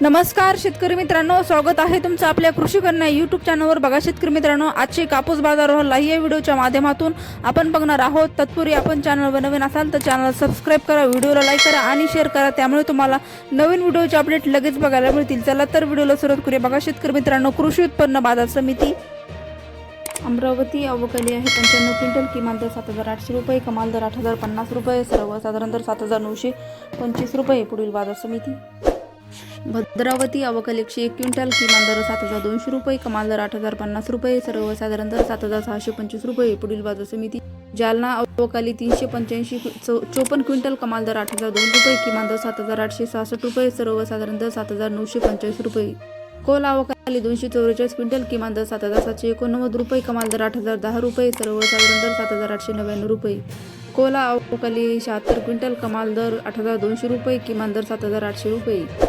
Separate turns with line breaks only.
नमस्कार शेतकरी मित्रांनो. स्वागत आहे तुमचं आपल्या कृषी कन्या यूट्यूब चॅनलवर बघा शेतकरी मित्रांनो आजचे कापूस बाजारावर या व्हिडिओच्या माध्यमातून आपण बघणार आहोत. तत्पूर्वी आपण चॅनलवर नवीन असाल तर चॅनल सबस्क्राईब करा व्हिडिओला लाईक करा आणि शेअर करा. त्यामुळे तुम्हाला नवीन व्हिडिओचे अपडेट लगेच बघायला मिळतील. चला तर व्हिडिओला सुरुवात करूया. बघा शेतकरी मित्रांनो कृषी उत्पन्न बाजार समिती अमरावती अवकली आहे. पंच्याण्णव क्विंटल किमान दर सात हजार आठशे रुपये कमाल दर आठ हजार पन्नास रुपये सर्वसाधारण दर सात हजार नऊशे पंचवीस रुपये पुढील बाजार समिती. भद्रावती अवकल एकशे एक क्विंटल किमान दर सात हजार दोनशे रुपये कमाल दर आठ हजार पन्नास रुपये सर्वसाधारण दर सात हजार सहाशे पंचवीस रुपये पुढील बाजार समिती. जालना अवकाली तीनशे पंच्याऐंशी चौ चोपन्न क्विंटल कमाल दर आठ हजार दोन रुपये किमान दर सात हजार आठशे सहासष्ट रुपये सर्वसाधारण दर सात हजार नऊशे पंचाळीस रुपये. कोला अवकाली दोनशे चौवेचाळीस क्विंटल किमान दर सात हजार सातशे एकोणनव्वद रुपये कमाल दर आठ हजार दहा रुपये सर्वसाधारण दर सात हजार आठशे नव्याण्णव रुपये. कोला अवकाली शहात्तर क्विंटल कमाल दर आठ हजार दोनशे रुपये किमान दर सात हजार आठशे रुपये.